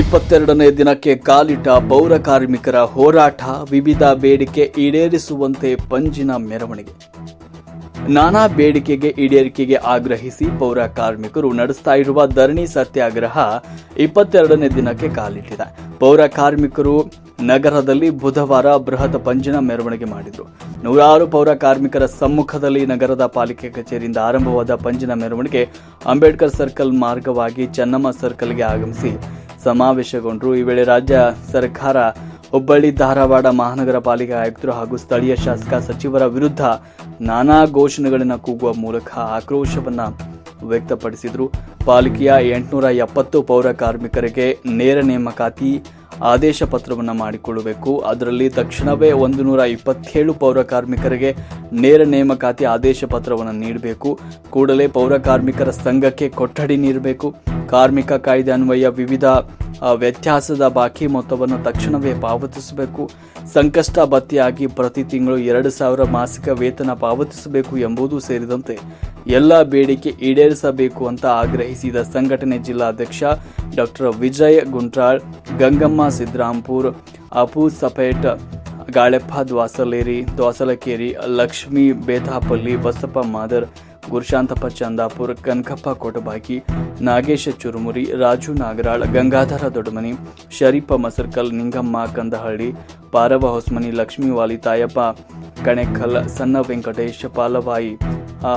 ಇಪ್ಪತ್ತೆರಡನೇ ದಿನಕ್ಕೆ ಕಾಲಿಟ್ಟ ಪೌರ ಕಾರ್ಮಿಕರ ಹೋರಾಟ ವಿವಿಧ ಬೇಡಿಕೆ ಈಡೇರಿಸುವಂತೆ ಪಂಜಿನ ಮೆರವಣಿಗೆ. ನಾನಾ ಬೇಡಿಕೆಗೆ ಈಡೇರಿಕೆಗೆ ಆಗ್ರಹಿಸಿ ಪೌರ ಕಾರ್ಮಿಕರು ನಡೆಸ್ತಾ ಇರುವ ಧರಣಿ ಸತ್ಯಾಗ್ರಹ ಇಪ್ಪತ್ತೆರಡನೇ ದಿನಕ್ಕೆ ಕಾಲಿಟ್ಟಿದೆ. ಪೌರ ಕಾರ್ಮಿಕರು ನಗರದಲ್ಲಿ ಬುಧವಾರ ಬೃಹತ್ ಪಂಜಿನ ಮೆರವಣಿಗೆ ಮಾಡಿದರು. ನೂರಾರು ಪೌರ ಕಾರ್ಮಿಕರ ಸಮ್ಮುಖದಲ್ಲಿ ನಗರದ ಪಾಲಿಕೆ ಕಚೇರಿಯಿಂದ ಆರಂಭವಾದ ಪಂಜಿನ ಮೆರವಣಿಗೆ ಅಂಬೇಡ್ಕರ್ ಸರ್ಕಲ್ ಮಾರ್ಗವಾಗಿ ಚೆನ್ನಮ್ಮ ಸರ್ಕಲ್ಗೆ ಆಗಮಿಸಿ ಸಮಾವೇಶಗೊಂಡರು. ಈ ವೇಳೆ ರಾಜ್ಯ ಸರ್ಕಾರ ಹುಬ್ಬಳ್ಳಿ, ಧಾರವಾಡ ಮಹಾನಗರ ಪಾಲಿಕೆ ಆಯುಕ್ತರು ಹಾಗೂ ಸ್ಥಳೀಯ ಶಾಸಕ ಸಚಿವರ ವಿರುದ್ಧ ನಾನಾ ಘೋಷಣೆಗಳನ್ನು ಕೂಗುವ ಮೂಲಕ ಆಕ್ರೋಶವನ್ನು ವ್ಯಕ್ತಪಡಿಸಿದರು. ಪಾಲಿಕೆಯ ಎಂಟುನೂರ ಎಪ್ಪತ್ತು ಪೌರ ಕಾರ್ಮಿಕರಿಗೆ ನೇರ ನೇಮಕಾತಿ ಆದೇಶ ಪತ್ರವನ್ನು ಮಾಡಿಕೊಳ್ಳಬೇಕು. ಅದರಲ್ಲಿ ತಕ್ಷಣವೇ ಒಂದು ನೂರ ಇಪ್ಪತ್ತೇಳು ಪೌರ ಕಾರ್ಮಿಕರಿಗೆ ನೇರ ನೇಮಕಾತಿ ಆದೇಶ ಪತ್ರವನ್ನು ನೀಡಬೇಕು. ಕೂಡಲೇ ಪೌರ ಕಾರ್ಮಿಕರ ಸಂಘಕ್ಕೆ ಕೊಠಡಿ ನೀಡಬೇಕು. ಕಾರ್ಮಿಕ ಕಾಯ್ದೆ ಅನ್ವಯ ವಿವಿಧ ವ್ಯತ್ಯಾಸದ ಬಾಕಿ ಮೊತ್ತವನ್ನು ತಕ್ಷಣವೇ ಪಾವತಿಸಬೇಕು. ಸಂಕಷ್ಟ ಭತ್ತೆಯಾಗಿ ಪ್ರತಿ ತಿಂಗಳು ಎರಡು ಸಾವಿರ ಮಾಸಿಕ ವೇತನ ಪಾವತಿಸಬೇಕು ಎಂಬುದು ಸೇರಿದಂತೆ ಎಲ್ಲ ಬೇಡಿಕೆ ಈಡೇರಿಸಬೇಕು ಅಂತ ಆಗ್ರಹಿಸಿದ ಸಂಘಟನೆ ಜಿಲ್ಲಾಧ್ಯಕ್ಷ ಡಾಕ್ಟರ್ ವಿಜಯ್ ಗುಂಟ್ರಾಳ್, ಗಂಗಮ್ಮ ಸಿದ್ರಾಂಪುರ್, ಅಪು ಸಪೇಟ್, ಗಾಳೆಪ್ಪ ದ್ವಾಸಲೇರಿ, ದ್ವಾಸಲಕೇರಿ, ಲಕ್ಷ್ಮೀ ಬೇತಾಪಲ್ಲಿ ಬಸಪ್ಪ ಮಾದರ್ ಗುರುಶಾಂತಪ್ಪ ಚಂದಾಪುರ್, ಕನಕಪ್ಪ, ಕೋಟಬಾಕಿ, ನಾಗೇಶ ಚುರುಮುರಿ, ರಾಜು ನಾಗರಾಳ್, ಗಂಗಾಧರ ದೊಡ್ಡಮನಿ, ಶರೀಫ ಮಸರ್ಕಲ್, ನಿಂಗಮ್ಮ ಕಂದಹಳ್ಳಿ, ಪಾರವ ಹೊಸ್ಮನಿ, ಲಕ್ಷ್ಮೀ ವಾಲಿ ತಾಯಪ್ಪ, ಕಣೆಕಲ್, ಸಣ್ಣ ವೆಂಕಟೇಶ್ ಪಾಲವಾಯಿ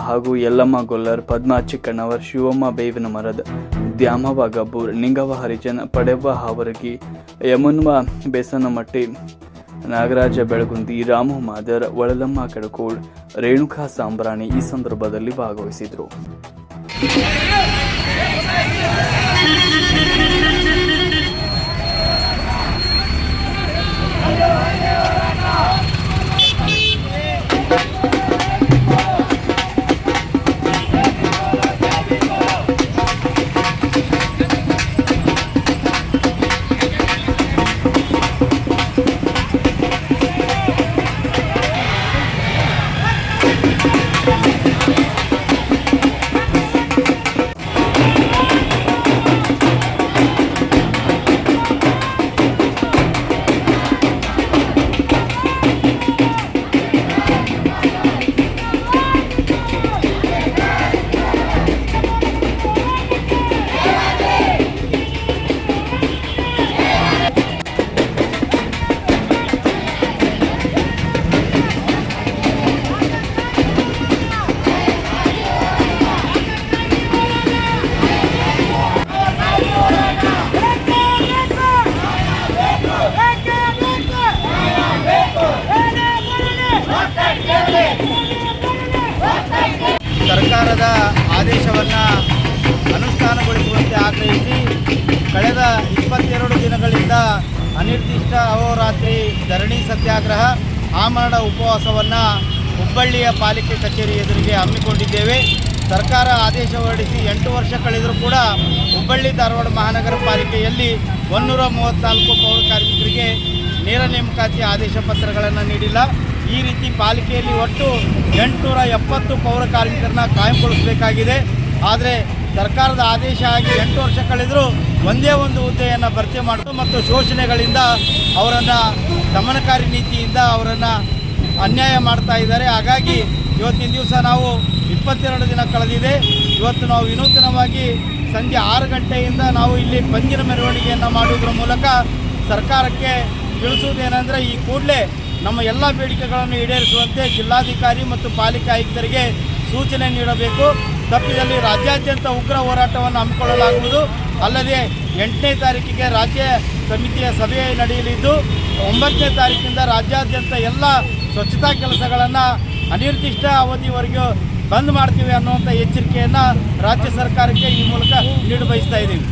ಹಾಗೂ ಯಲ್ಲಮ್ಮ ಗೊಲ್ಲರ್, ಪದ್ಮಾ ಚಿಕ್ಕಣ್ಣವರ್, ಶಿವಮ್ಮ ಬೇವಿನ ಮರದ್ ದ್ಯಾಮವ ಗಬ್ಬೂರ್ ನಿಂಗವ ಹರಿಜನ್, ಪಡೆವ್ವ ಹಾವರಗಿ, ಯಮುನ್ವ ಬೇಸನಮಟ್ಟಿ ನಾಗರಾಜ ಬೆಳಗುಂದಿ ರಾಮು ಮಾದರ್ ಒಳಲಮ್ಮ ಕಡಕೋಳ್ ರೇಣುಕಾ ಸಾಂಬ್ರಾಣಿ ಈ ಸಂದರ್ಭದಲ್ಲಿ ಭಾಗವಹಿಸಿದರು. ಸರ್ಕಾರದ ಆದೇಶವನ್ನು ಅನುಷ್ಠಾನಗೊಳಿಸುವಂತೆ ಆಗ್ರಹಿಸಿ ಕಳೆದ ಇಪ್ಪತ್ತೆರಡು ದಿನಗಳಿಂದ ಅನಿರ್ದಿಷ್ಟ ಅಹೋರಾತ್ರಿ ಧರಣಿ ಸತ್ಯಾಗ್ರಹ, ಆಮರಣ ಉಪವಾಸವನ್ನು ಹುಬ್ಬಳ್ಳಿಯ ಪಾಲಿಕೆ ಕಚೇರಿ ಎದುರಿಗೆ ಹಮ್ಮಿಕೊಂಡಿದ್ದೇವೆ. ಸರ್ಕಾರ ಆದೇಶ ಹೊರಡಿಸಿ ಎಂಟು ವರ್ಷ ಕಳೆದರೂ ಕೂಡ ಹುಬ್ಬಳ್ಳಿ ಧಾರವಾಡ ಮಹಾನಗರ ಪಾಲಿಕೆಯಲ್ಲಿ ಒನ್ನೂರ ಮೂವತ್ತ್ನಾಲ್ಕು ಪೌರ ಕಾರ್ಮಿಕರಿಗೆ ನೇರ ನೇಮಕಾತಿ ಆದೇಶ ಪತ್ರಗಳನ್ನು ನೀಡಿಲ್ಲ. ಈ ರೀತಿ ಪಾಲಿಕೆಯಲ್ಲಿ ಒಟ್ಟು ಎಂಟುನೂರ ಎಪ್ಪತ್ತು ಪೌರ ಕಾರ್ಮಿಕರನ್ನ ಕಾಯಂಗೊಳಿಸಬೇಕಾಗಿದೆ. ಆದರೆ ಸರ್ಕಾರದ ಆದೇಶ ಆಗಿ ಎಂಟು ವರ್ಷ ಕಳೆದರೂ ಒಂದೇ ಒಂದು ಹುದ್ದೆಯನ್ನು ಭರ್ತಿ ಮಾಡೋದು ಮತ್ತು ಶೋಷಣೆಗಳಿಂದ ಅವರನ್ನು ದಮನಕಾರಿ ನೀತಿಯಿಂದ ಅವರನ್ನು ಅನ್ಯಾಯ ಮಾಡ್ತಾ ಇದ್ದಾರೆ. ಹಾಗಾಗಿ ಇವತ್ತಿನ ದಿವಸ ನಾವು ಇಪ್ಪತ್ತೆರಡು ದಿನ ಕಳೆದಿದೆ. ಇವತ್ತು ನಾವು ವಿನೂತನವಾಗಿ ಸಂಜೆ ಆರು ಗಂಟೆಯಿಂದ ನಾವು ಇಲ್ಲಿ ಪಂಜಿನ ಮೆರವಣಿಗೆಯನ್ನು ಮಾಡುವುದರ ಮೂಲಕ ಸರ್ಕಾರಕ್ಕೆ ತಿಳಿಸುವುದೇನೆಂದರೆ ಈ ಕೂಡಲೇ ನಮ್ಮ ಎಲ್ಲ ಬೇಡಿಕೆಗಳನ್ನು ಈಡೇರಿಸುವಂತೆ ಜಿಲ್ಲಾಧಿಕಾರಿ ಮತ್ತು ಪಾಲಿಕೆ ಆಯುಕ್ತರಿಗೆ ಸೂಚನೆ ನೀಡಬೇಕು. ತಪ್ಪಿದಲ್ಲಿ ರಾಜ್ಯಾದ್ಯಂತ ಉಗ್ರ ಹೋರಾಟವನ್ನು ಹಮ್ಮಿಕೊಳ್ಳಲಾಗುವುದು. ಅಲ್ಲದೆ ಎಂಟನೇ ತಾರೀಕಿಗೆ ರಾಜ್ಯ ಸಮಿತಿಯ ಸಭೆ ನಡೆಯಲಿದ್ದು, ಒಂಬತ್ತನೇ ತಾರೀಕಿನಿಂದ ರಾಜ್ಯಾದ್ಯಂತ ಎಲ್ಲ ಸ್ವಚ್ಛತಾ ಕೆಲಸಗಳನ್ನು ಅನಿರ್ದಿಷ್ಟ ಅವಧಿವರೆಗೂ ಬಂದ್ ಮಾಡ್ತೀವಿ ಅನ್ನುವಂಥ ಎಚ್ಚರಿಕೆಯನ್ನು ರಾಜ್ಯ ಸರ್ಕಾರಕ್ಕೆ ಈ ಮೂಲಕ ನೀಡಿ ಬಯಸ್ತಾ ಇದ್ದೀವಿ.